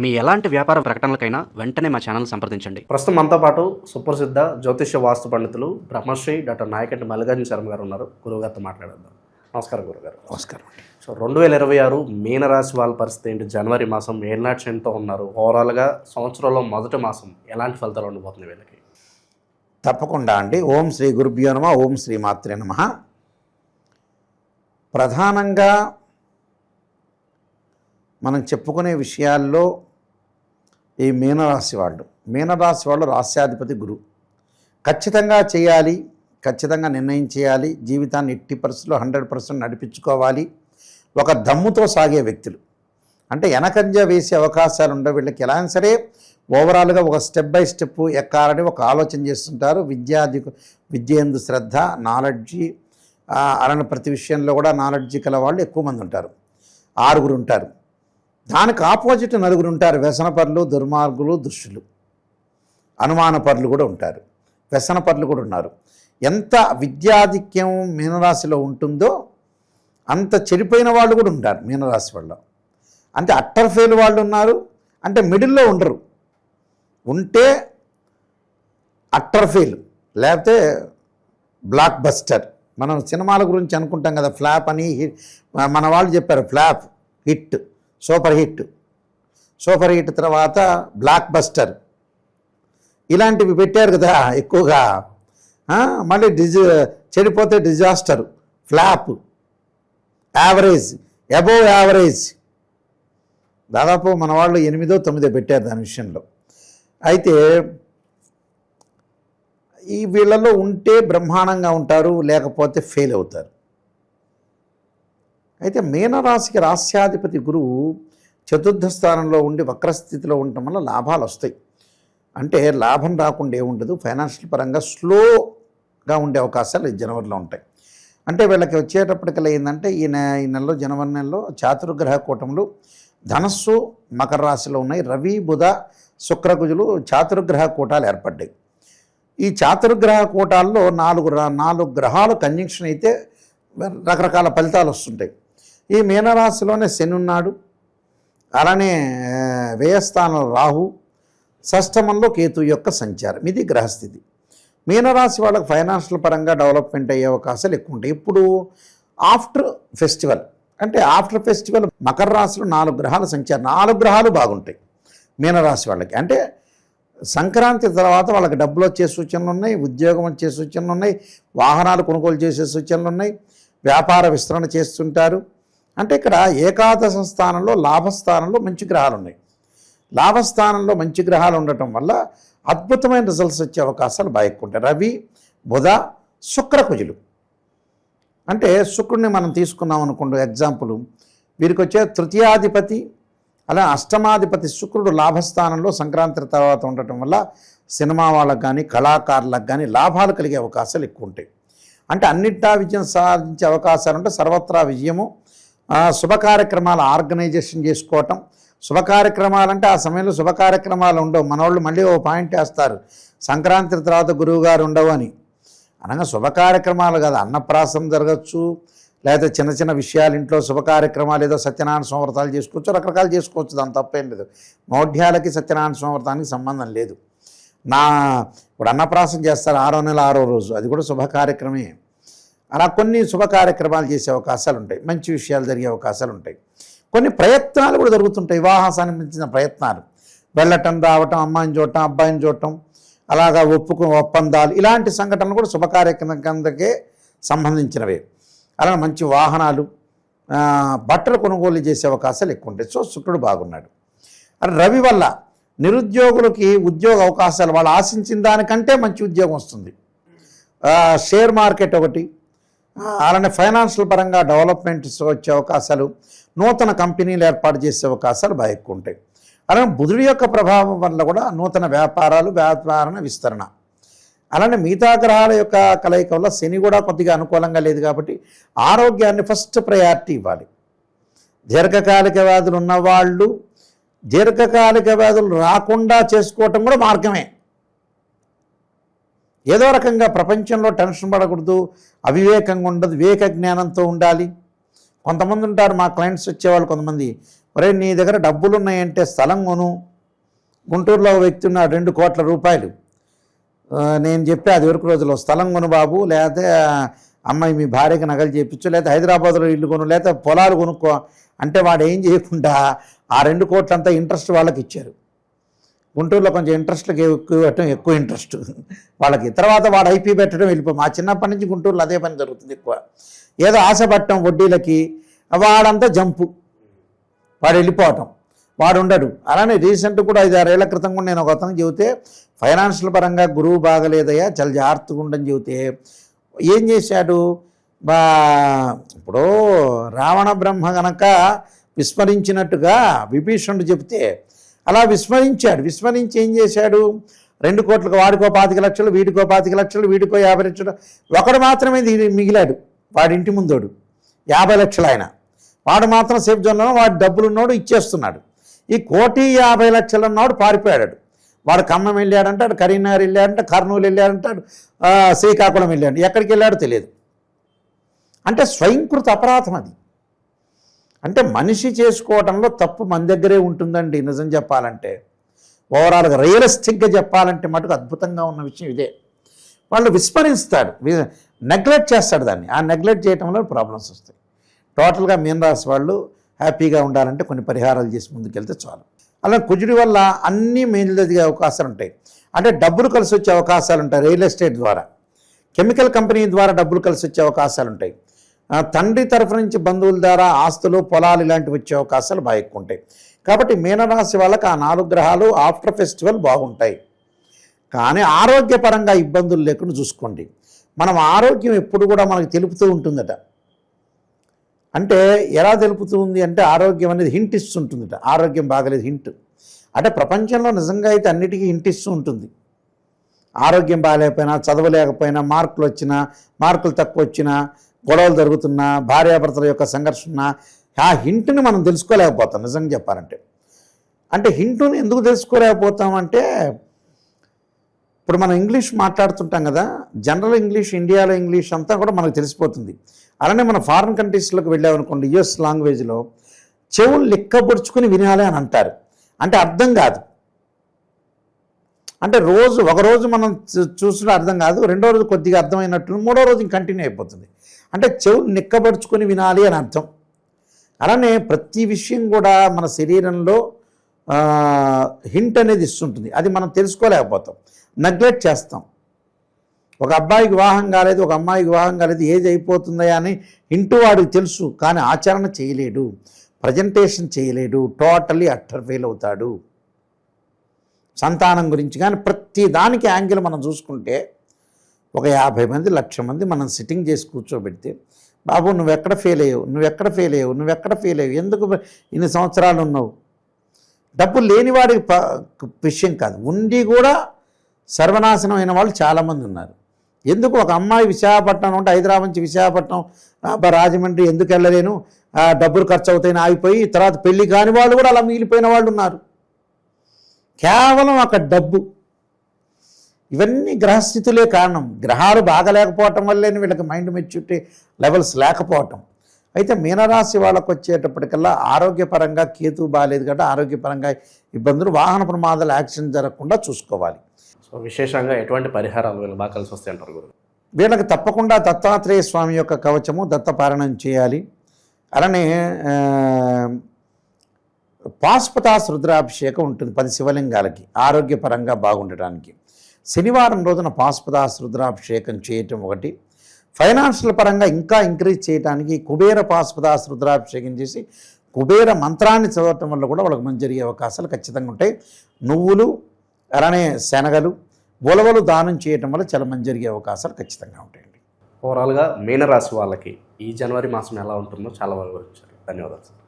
మీ ఎలాంటి వ్యాపార ప్రకటనలకైనా వెంటనే మా ఛానల్ సంప్రదించండి. ప్రస్తుతం మనతో పాటు సుప్రసిద్ధ జ్యోతిష్య వాస్తు పండితులు బ్రహ్మశ్రీ డాక్టర్ నాయకంటి మల్లికార్జున శర్మ గారు ఉన్నారు. గురువుగారితో మాట్లాడేద్దాం. నమస్కారం గురుగారు నమస్కారం సో రెండు వేల ఇరవై ఆరు మీనరాశి వాళ్ళ పరిస్థితి ఏంటి? జనవరి మాసం ఏనాటి శనితో ఉన్నారు. ఓవరాల్గా సంవత్సరంలో మొదటి మాసం ఎలాంటి ఫలితాలు ఉండబోతుంది వీళ్ళకి? తప్పకుండా అండి. ఓం శ్రీ గురుభ్యో నమ ఓం శ్రీ మాత్రే నమ. ప్రధానంగా మనం చెప్పుకునే విషయాల్లో ఈ మీనరాశి వాళ్ళు. మీనరాశి వాళ్ళు రాస్యాధిపతి గురు. ఖచ్చితంగా చేయాలి ఖచ్చితంగా నిర్ణయం చేయాలి జీవితాన్ని ఎట్టి పరిస్థితుల్లో హండ్రెడ్ పర్సెంట్ నడిపించుకోవాలి. ఒక దమ్ముతో సాగే వ్యక్తులు. అంటే వెనకంజ వేసే అవకాశాలు ఉండవు వీళ్ళకి ఎలా అయినా సరే ఓవరాల్గా ఒక స్టెప్ బై స్టెప్ ఎక్కాలని ఒక ఆలోచన చేస్తుంటారు. విద్యార్థి విద్యందు శ్రద్ధ నాలెడ్జి ఆ, అలానే ప్రతి విషయంలో కూడా నాలెడ్జి కల వాళ్ళు ఎక్కువ మంది ఉంటారు. ఆరుగురు ఉంటారు. దానికి ఆపోజిట్ నలుగురు ఉంటారు. వ్యసనపరులు దుర్మార్గులు దుష్టులు. అనుమానపరులు కూడా ఉంటారు. వ్యసనపరులు కూడా ఉన్నారు. ఎంత విద్యాధిక్యం మీనరాశిలో ఉంటుందో అంత చెడిపోయిన వాళ్ళు కూడా ఉంటారు మీనరాశి వాళ్ళు. అంటే అట్టర్ ఫెయిల్ వాళ్ళు ఉన్నారు. అంటే మిడిల్లో ఉండరు. ఉంటే అట్టర్ ఫెయిల్. లేకపోతే బ్లాక్ బస్టర్. మనం సినిమాల గురించి అనుకుంటాం కదా ఫ్లాప్ అని మన వాళ్ళు చెప్పారు flop hit. Super hit. Super hit తర్వాత బ్లాక్ బస్టర్. ఇలాంటివి పెట్టారు కదా ఎక్కువగా. మళ్ళీ డిజ చెడిపోతే disaster flop average above average దాదాపు మన వాళ్ళు ఎనిమిదో తొమ్మిదో పెట్టారు దాని విషయంలో. అయితే ఈ వీళ్ళలో ఉంటే బ్రహ్మాండంగా ఉంటారు లేకపోతే ఫెయిల్ అవుతారు. అయితే మీనరాశికి రాస్యాధిపతి గురువు చతుర్థ స్థానంలో ఉండి వక్రస్థితిలో ఉండటం వల్ల లాభాలు వస్తాయి. అంటే లాభం రాకుండా ఏముండదు. ఫైనాన్షియల్ పరంగా స్లోగా ఉండే అవకాశాలు ఈ జనవరిలో ఉంటాయి. అంటే వీళ్ళకి వచ్చేటప్పటికల్లా ఏంటంటే ఈ నె ఈ నెలలో జనవరి నెలలో చాతుర్గ్రహ కూటములు ధనస్సు మకర రాశిలో ఉన్నాయి. రవి బుధ శుక్రకుజులు చాతుర్గ్రహ కూటాలు ఏర్పడ్డాయి. ఈ చాతుర్గ్రహ కూటాల్లో నాలుగు నాలుగు గ్రహాలు కంజంక్షన్ అయితే రకరకాల ఫలితాలు వస్తుంటాయి. ఈ మీనరాశిలోనే శని ఉన్నాడు. అలానే ఆ, వ్యయస్థానంలో రాహు షష్టమంలో కేతు యొక్క సంచారం. ఇది గ్రహస్థితి. మీనరాశి వాళ్ళకి ఫైనాన్షియల్ పరంగా డెవలప్మెంట్ అయ్యే అవకాశాలు ఎక్కువ ఉంటాయి. ఇప్పుడు ఆఫ్టర్ ఫెస్టివల్ అంటే ఆఫ్టర్ ఫెస్టివల్ మకర రాశిలో నాలుగు గ్రహాల సంచారం. నాలుగు గ్రహాలు బాగుంటాయి మీనరాశి వాళ్ళకి. అంటే సంక్రాంతి తర్వాత వాళ్ళకి డబ్బులు వచ్చే సూచనలు ఉన్నాయి ఉద్యోగం వచ్చే సూచనలు ఉన్నాయి వాహనాలు కొనుగోలు చేసే సూచనలు ఉన్నాయి వ్యాపార విస్తరణ చేస్తుంటారు. అంటే ఇక్కడ ఏకాదశ స్థానంలో లాభస్థానంలో మంచి గ్రహాలు ఉన్నాయి లాభస్థానంలో మంచి గ్రహాలు ఉండటం వల్ల అద్భుతమైన రిజల్ట్స్ వచ్చే అవకాశాలు బాగా ఎక్కువ ఉంటాయి. రవి బుధ శుక్రకుజులు అంటే శుక్రుడిని మనం తీసుకున్నాం అనుకోండి ఎగ్జాంపుల్ వీరికి వచ్చే తృతీయాధిపతి అలా అష్టమాధిపతి శుక్రుడు లాభస్థానంలో సంక్రాంతి తర్వాత ఉండటం వల్ల సినిమా వాళ్ళకు కానీ కళాకారులకు కానీ లాభాలు కలిగే అవకాశాలు ఎక్కువ ఉంటాయి. అంటే అన్నింటా విజయం సాధించే అవకాశాలు ఉంటే సర్వత్రా విజయము శుభకార్యక్రమాలు శుభ కార్యక్రమాలు ఆర్గనైజేషన్ చేసుకోవటం. శుభకార్యక్రమాలు అంటే ఆ సమయంలో శుభ కార్యక్రమాలు ఉండవు. మనోళ్ళు మళ్ళీ ఓ పాయింట్ వేస్తారు. సంక్రాంతి తర్వాత గురువుగారు ఉండవు అని. అనగా శుభ కార్యక్రమాలు అన్నప్రాసం జరగచ్చు. లేదా చిన్న చిన్న విషయాలు ఇంట్లో శుభకార్యక్రమాలు ఏదో సత్యనారాయణ సంవ్రతాలు చేసుకోవచ్చు. రకరకాలు చేసుకోవచ్చు. దాని తప్పేం లేదు. మౌఢ్యాలకి సత్యనారాయణ సంవ్రతానికి సంబంధం లేదు. నా ఇప్పుడు అన్నప్రాసం చేస్తారు. ఆరో నెల ఆరో రోజు. అది కూడా శుభ కార్యక్రమే. అలా కొన్ని శుభ కార్యక్రమాలు చేసే అవకాశాలు ఉంటాయి. మంచి విషయాలు జరిగే అవకాశాలు ఉంటాయి. కొన్ని ప్రయత్నాలు కూడా జరుగుతుంటాయి. వివాహం సంబంధించిన ప్రయత్నాలు. వెళ్ళటం రావటం అమ్మాయిని చూడటం అబ్బాయిని చూడటం అలాగా ఒప్పుకు ఒప్పందాలు ఇలాంటి సంఘటనలు కూడా శుభ కార్యక్రమంకే సంబంధించినవే. అలా మంచి వాహనాలు బట్టలు కొనుగోలు చేసే అవకాశాలు ఎక్కువ ఉంటాయి సో శుక్రుడు బాగున్నాడు. రవి వల్ల నిరుద్యోగులకి ఉద్యోగ అవకాశాలు వాళ్ళు ఆశించిన దానికంటే మంచి ఉద్యోగం వస్తుంది. షేర్ మార్కెట్ ఒకటి అలానే ఫైనాన్షియల్ పరంగా డెవలప్మెంట్స్ వచ్చే అవకాశాలు నూతన కంపెనీలు ఏర్పాటు చేసే అవకాశాలు బాగా ఎక్కువ ఉంటాయి. అలానే బుధుడి యొక్క ప్రభావం వల్ల కూడా నూతన వ్యాపారాలు వ్యాపారణ విస్తరణ. అలానే మిగతా గ్రహాల యొక్క కలయిక వల్ల శని కూడా కొద్దిగా అనుకూలంగా లేదు కాబట్టి ఆరోగ్యాన్ని ఫస్ట్ ప్రయారిటీ ఇవ్వాలి. దీర్ఘకాలిక వ్యాధులు ఉన్నవాళ్ళు దీర్ఘకాలిక వ్యాధులు రాకుండా చేసుకోవటం కూడా మార్గమే. ఏదో రకంగా ప్రపంచంలో టెన్షన్ పడకూడదు అవివేకంగా ఉండదు వివేక జ్ఞానంతో ఉండాలి. కొంతమంది ఉంటారు మా క్లయింట్స్ వచ్చేవాళ్ళు కొంతమంది ఒరే నీ దగ్గర డబ్బులు ఉన్నాయంటే స్థలం కొను. గుంటూరులో వ్యక్తి ఉన్నాడు రెండు కోట్ల రూపాయలు. నేను చెప్పే అది వరకు రోజుల్లో స్థలం కొను బాబు లేకపోతే అమ్మాయి మీ భార్యకి నగలు చేయించు లేకపోతే హైదరాబాద్లో ఇల్లు కొను లేకపోతే పొలాలు కొనుక్కో. అంటే వాడు ఏం చేయకుండా ఆ రెండు కోట్లంతా ఇంట్రెస్ట్ వాళ్ళకి ఇచ్చారు. గుంటూరులో కొంచెం ఇంట్రెస్ట్కి ఎక్కువ పెట్టడం ఎక్కువ ఇంట్రెస్ట్. వాళ్ళకి తర్వాత వాడు ఐపీ పెట్టడం వెళ్ళిపో మా చిన్నప్పటి నుంచి గుంటూరులో అదే పని జరుగుతుంది ఎక్కువ. ఏదో ఆశపడటం వడ్డీలకి వాడంతా జంపు. వాడు వెళ్ళిపోవటం. వాడు ఉండడు. అలానే రీసెంట్ కూడా ఐదు ఆరేళ్ళ క్రితం కూడా నేను ఒక అతను చెబితే ఫైనాన్షియల్ పరంగా గురువు బాగలేదయ్యా చాలా జాగ్రత్తగా ఉండని చెబితే ఏం చేశాడు? బా ఇప్పుడు రావణ బ్రహ్మ గనక విస్మరించినట్టుగా విభీషణుడు చెబితే అలా విస్మరించాడు. విస్మరించి ఏం చేశాడు? రెండు కోట్లకు వాడికో పాతిక లక్షలు వీడికో పాతిక లక్షలు వీడికో యాభై లక్షలు. ఒకడు మాత్రమే మిగిలాడు. వాడింటి ముందోడు. యాభై లక్షలు ఆయన. వాడు మాత్రం సేఫ్ జోన్లో వాడు డబ్బులు ఉన్నోడు ఇచ్చేస్తున్నాడు. ఈ కోటి యాభై లక్షలు ఉన్నాడు పారిపోయాడు. వాడు ఖమ్మం వెళ్ళాడంటాడు కరీంనగర్ వెళ్ళాడంటే కర్నూలు వెళ్ళాడంటాడు శ్రీకాకుళం వెళ్ళాడు. ఎక్కడికి వెళ్ళాడో తెలియదు. అంటే స్వయంకృత అపరాధం అది. అంటే మనిషి చేసుకోవడంలో తప్పు మన దగ్గరే ఉంటుందండి నిజం చెప్పాలంటే. ఓవరాల్గా రియలిస్టిక్గా చెప్పాలంటే మటుకు అద్భుతంగా ఉన్న విషయం ఇదే. వాళ్ళు విస్మరిస్తాడు నెగ్లెక్ట్ చేస్తాడు దాన్ని. ఆ నెగ్లెక్ట్ చేయడంలో ప్రాబ్లమ్స్ వస్తాయి. టోటల్గా మీన వాళ్ళు హ్యాపీగా ఉండాలంటే కొన్ని పరిహారాలు చేసి ముందుకెళ్తే చాలు. అలా కుజుడి వల్ల అన్నీ మేలుదిగే అవకాశాలు ఉంటాయి. అంటే డబ్బులు కలిసి వచ్చే అవకాశాలు ఉంటాయి రియల్ ఎస్టేట్ ద్వారా. కెమికల్ కంపెనీ ద్వారా డబ్బులు కలిసి వచ్చే అవకాశాలు ఉంటాయి. తండ్రి తరఫు నుంచి బంధువుల ద్వారా ఆస్తులు పొలాలు ఇలాంటివి వచ్చే అవకాశాలు బాగా ఎక్కువ ఉంటాయి. కాబట్టి మీనరాశి వాళ్ళకి ఆ నాలుగు గ్రహాలు ఆఫ్టర్ ఫెస్టివల్ బాగుంటాయి. కానీ ఆరోగ్యపరంగా ఇబ్బందులు లేకుండా చూసుకోండి. మనం ఆరోగ్యం ఎప్పుడు కూడా మనకు తెలుపుతూ ఉంటుందట. అంటే ఎలా తెలుపుతూ ఉంది అంటే ఆరోగ్యం అనేది హింట్ ఇస్తుంటుందట ఆరోగ్యం బాగలేదు హింట్. అంటే ప్రపంచంలో నిజంగా అయితే అన్నిటికీ హింట్ ఇస్తూ ఉంటుంది. ఆరోగ్యం బాగాలేకపోయినా చదవలేకపోయినా మార్కులు వచ్చినా మార్కులు తక్కువ వచ్చినా గొడవలు జరుగుతున్నా భార్యాభర్తల యొక్క సంఘర్షణ ఆ హింట్ని మనం తెలుసుకోలేకపోతాం నిజంగా చెప్పాలంటే. అంటే హింటుని ఎందుకు తెలుసుకోలేకపోతాం అంటే ఇప్పుడు మనం ఇంగ్లీష్ మాట్లాడుతుంటాం కదా జనరల్ ఇంగ్లీష్ ఇండియాలో ఇంగ్లీష్ అంతా కూడా మనకు తెలిసిపోతుంది. అలానే మన ఫారిన్ కంట్రీస్లోకి వెళ్ళామనుకోండి యుఎస్ లాంగ్వేజ్లో చెవులు లెక్కపరుచుకొని వినాలి అని అంటారు. అంటే అర్థం కాదు. అంటే రోజు ఒకరోజు మనం చూసిన అర్థం కాదు రెండో రోజు కొద్దిగా అర్థమైనట్టు మూడో రోజు కంటిన్యూ అయిపోతుంది. అంటే చెవులు నిక్కబడుచుకొని వినాలి అని అర్థం. అలానే ప్రతి విషయం కూడా మన శరీరంలో హింట్ అనేది ఇస్తుంటుంది. అది మనం తెలుసుకోలేకపోతాం. నెగ్లెక్ట్ చేస్తాం. ఒక అబ్బాయికి వివాహం కాలేదు ఒక అమ్మాయికి వివాహం కాలేదు ఏది అయిపోతుందా అని ఇంటూ వాడికి తెలుసు కానీ ఆచరణ చేయలేడు. ప్రజెంటేషన్ చేయలేడు. టోటలీ అట్టర్ ఫెయిల్ అవుతాడు. సంతానం గురించి. కానీ ప్రతి దానికి యాంగిల్ మనం చూసుకుంటే ఒక యాభై మంది లక్ష మంది మనం సిట్టింగ్ చేసి కూర్చోబెడితే బాబు నువ్వు ఎక్కడ ఫెయిల్ అయ్యావు? నువ్వు ఎక్కడ ఫెయిల్ అయ్యావు? నువ్వు ఎక్కడ ఫెయిల్ అయ్యావు? ఎందుకు ఇన్ని సంవత్సరాలు ఉన్నావు. డబ్బు లేనివాడికి ప- విషయం కాదు. ఉండి కూడా సర్వనాశనం అయిన వాళ్ళు చాలామంది ఉన్నారు. ఎందుకు ఒక అమ్మాయి విశాఖపట్నం ఉంటే హైదరాబాద్ నుంచి విశాఖపట్నం రాజమండ్రి ఎందుకు వెళ్ళలేను? డబ్బులు ఖర్చు అవుతాయని ఆగిపోయి తర్వాత పెళ్ళి కాని వాళ్ళు కూడా అలా మిగిలిపోయిన వాళ్ళు ఉన్నారు. కేవలం ఒక డబ్బు. ఇవన్నీ గ్రహస్థితులే కారణం. గ్రహాలు బాగలేకపోవటం వల్లే వీళ్ళకి మైండ్ మెచ్యూరిటీ లెవెల్స్ లేకపోవటం. అయితే మీనరాశి వాళ్ళకు వచ్చేటప్పటికల్లా ఆరోగ్యపరంగా కేతు బాగాలేదు కాబట్టి ఆరోగ్యపరంగా ఇబ్బందులు వాహన ప్రమాదాలు యాక్సిడెంట్ జరగకుండా చూసుకోవాలి. సో విశేషంగా ఎటువంటి పరిహారాలు వీళ్ళు బాగా కలిసి వస్తాయి అంటారు గురు? వీళ్ళకి తప్పకుండా దత్తాత్రేయ స్వామి యొక్క కవచము దత్తపారణం చేయాలి. అలానే పాశుపతాస్ రుద్రాభిషేకం ఉంటుంది పది శివలింగాలకి ఆరోగ్యపరంగా బాగుండటానికి. శనివారం రోజున పాశుపతాస్ రుద్రాభిషేకం చేయటం ఒకటి. ఫైనాన్షియల్ పరంగా ఇంకా ఇంక్రీజ్ చేయడానికి కుబేర పాశుపతాస్ రుద్రాభిషేకం చేసి కుబేర మంత్రాన్ని చదవటం వల్ల కూడా వాళ్ళకి మంచి జరిగే అవకాశాలు ఖచ్చితంగా ఉంటాయి. నువ్వులు అలానే శనగలు ఉలవలు దానం చేయటం వల్ల చాలా మంచి జరిగే అవకాశాలు ఖచ్చితంగా ఉంటాయండి. ఓవరాల్గా మీనరాశి వాళ్ళకి ఈ జనవరి మాసం ఎలా ఉంటుందో చాలా బాగా వివరించారు. ధన్యవాదాలు సార్.